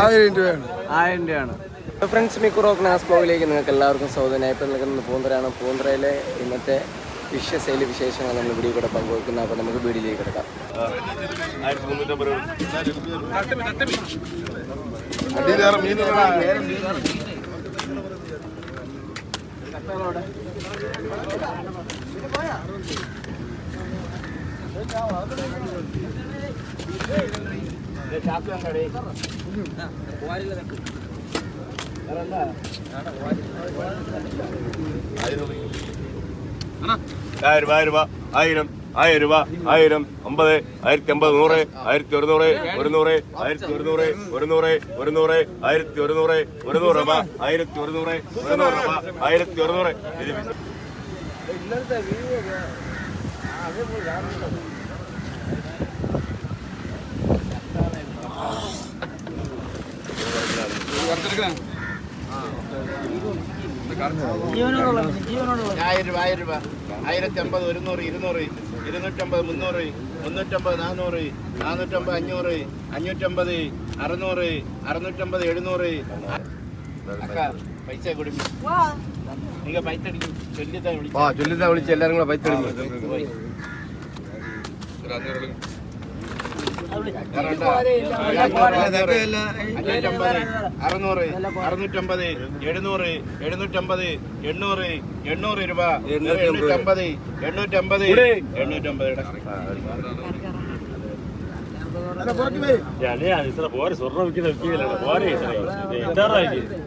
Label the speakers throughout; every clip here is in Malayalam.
Speaker 1: ആയിരം രൂപയാണ്.
Speaker 2: ആയിരം രൂപയാണ്. ഫ്രണ്ട്സ് മിക്കുറോ ക്ലാസ് ബ്ലോഗിലേക്ക് നിങ്ങൾക്ക് എല്ലാവർക്കും സ്വാഗതം. ഇപ്പം നിൽക്കുന്നത് പൂന്തറയാണ് പൂന്തറയിലെ ഇന്നത്തെ ഫിഷ് സെയിൽ വിശേഷങ്ങൾ നമ്മൾ വീഡിയോ കൂടെ പങ്കുവെക്കുന്ന. അപ്പോൾ നമുക്ക് വീഡിയോയിലേക്ക് കിടക്കാം
Speaker 1: അടിയിലേറെ മീനുകളാ
Speaker 3: ആയിരം ആയിരം രൂപ ആയിരം ആയിരം രൂപ ആയിരം അമ്പത് ആയിരത്തി അമ്പത് നൂറ് ആയിരത്തി ഒരുന്നൂറ് ഒരുന്നൂറ് ആയിരത്തി ഒരുന്നൂറ് ഒരുന്നൂറ് ഒരുന്നൂറ് ആയിരത്തി ഒരുന്നൂറ് ഒരുന്നൂറ് രൂപ ആയിരത്തി ഒരുന്നൂറ് ഒരുന്നൂറ് രൂപ ആയിരത്തി ഒരുന്നൂറ് ഇത്
Speaker 4: ആയിരം രൂപ ആയിരം രൂപ ആയിരത്തി അമ്പത് ഒരുന്നൂറ് ഇരുന്നൂറ് ഇരുന്നൂറ്റമ്പത് മുന്നൂറ് മുന്നൂറ്റമ്പത് നാനൂറ് നാനൂറ്റമ്പത് അഞ്ഞൂറ് അഞ്ഞൂറ്റമ്പത് അറുന്നൂറ് അറുന്നൂറ്റമ്പത് എഴുന്നൂറ് പൈസ കൊടുക്കും. നിങ്ങൾ പൈസ അടിക്കും. ചൊല്ലിത്താ വിളിച്ചു
Speaker 2: ആ ചൊല്ലിതാ വിളിച്ച് എല്ലാവരും കൂടെ പൈസ
Speaker 4: അറുന്നൂറ് അറുന്നൂറ്റമ്പത് എഴുന്നൂറ് എഴുന്നൂറ്റമ്പത് എണ്ണൂറ് എണ്ണൂറ് രൂപ എണ്ണൂറ്റമ്പത്. എണ്ണൂറ്റമ്പത് എണ്ണൂറ്റമ്പത്
Speaker 2: നീരുള്ള
Speaker 4: ഇല്ല ഒന്ന് തട്ടാ ഒന്ന് തട്ടാ ഏ, മൂവായിരം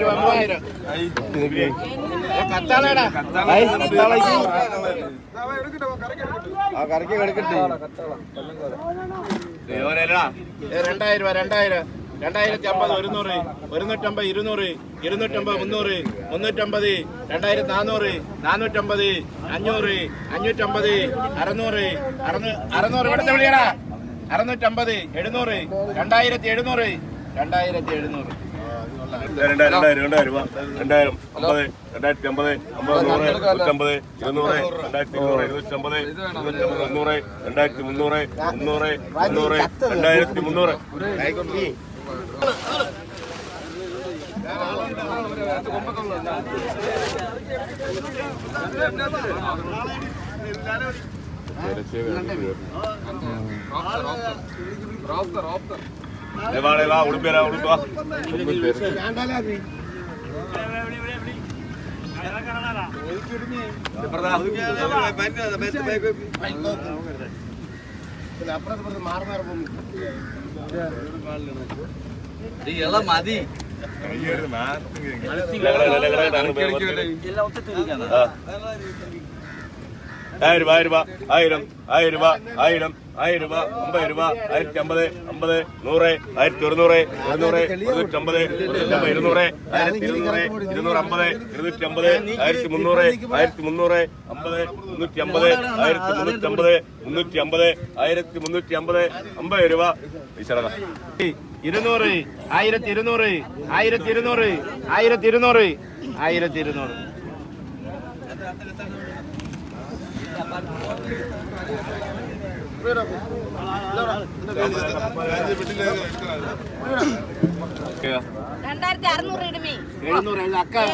Speaker 4: രൂപ മൂവായിരം ഏ, കത്താളേടാ
Speaker 2: ആ കറിക്ക് കിടക്കട്ടെ
Speaker 4: ഏ, രണ്ടായിരം രൂപ രണ്ടായിരം. രണ്ടായിരത്തി അമ്പത് ഒരുന്നൂറ് ഒരുന്നൂറ്റമ്പത് ഇരുന്നൂറ് ഇരുന്നൂറ്റമ്പത് മുന്നൂറ് മുന്നൂറ്റമ്പത് രണ്ടായിരത്തി നാനൂറ് നാനൂറ്റമ്പത് അഞ്ഞൂറ് അഞ്ഞൂറ്റമ്പത് അറുന്നൂറ് അറുന്നൂ അറുന്നൂറ് എടുത്ത് വിളിയടാ. അറുന്നൂറ്റമ്പത് എഴുന്നൂറ് രണ്ടായിരത്തി എഴുന്നൂറ് രണ്ടായിരത്തി എഴുന്നൂറ്
Speaker 3: രണ്ടായിരം രണ്ടായിരം രണ്ടായിരം രണ്ടായിരത്തി അമ്പത് അമ്പത് നൂറ് നൂറ്റമ്പത് ഇരുന്നൂറ് ഇരുന്നൂറ് രണ്ടായിരത്തി മുന്നൂറ് മുന്നൂറ് മുന്നൂറ് രണ്ടായിരത്തി മുന്നൂറ് ഉടുപ്പിയരാ, ഉടുപ്പ് വാ. ഇല്ല, ഇല്ല, ഇല്ല, ഇല്ല, മതി പോയി, ആ. ആയിരം രൂപ ആയിരം രൂപ ആയിരം ആയിരം രൂപ ആയിരം ആയിരം രൂപ അമ്പത് രൂപ ആയിരത്തി അമ്പത് അമ്പത് നൂറ് ആയിരത്തി ഒരുന്നൂറ് ഒരുന്നൂറ് ഇരുന്നൂറ്റമ്പത് ഇരുന്നൂറ്റമ്പത് ഇരുന്നൂറ് ആയിരത്തി ഇരുന്നൂറ് ഇരുന്നൂറ് അമ്പത് ഇരുന്നൂറ്റി അമ്പത് ആയിരത്തി മുന്നൂറ് ആയിരത്തി മുന്നൂറ് അമ്പത് മുന്നൂറ്റി അമ്പത് ആയിരത്തി മുന്നൂറ്റി അമ്പത് മുന്നൂറ്റി അമ്പത് ആയിരത്തി മുന്നൂറ്റി അമ്പത് അമ്പത് രൂപ.
Speaker 4: ഇരുന്നൂറ് ആയിരത്തി ഇരുന്നൂറ് ആയിരത്തി ഇരുന്നൂറ് ആയിരത്തി ഇരുന്നൂറ് ആയിരത്തി ഇരുന്നൂറ്
Speaker 5: രണ്ടായിരത്തി അറുന്നൂറ് ഇടുമേ.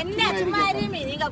Speaker 5: എന്നെ ചുമ്മാ
Speaker 4: അരിയുമേ നിങ്ങൾ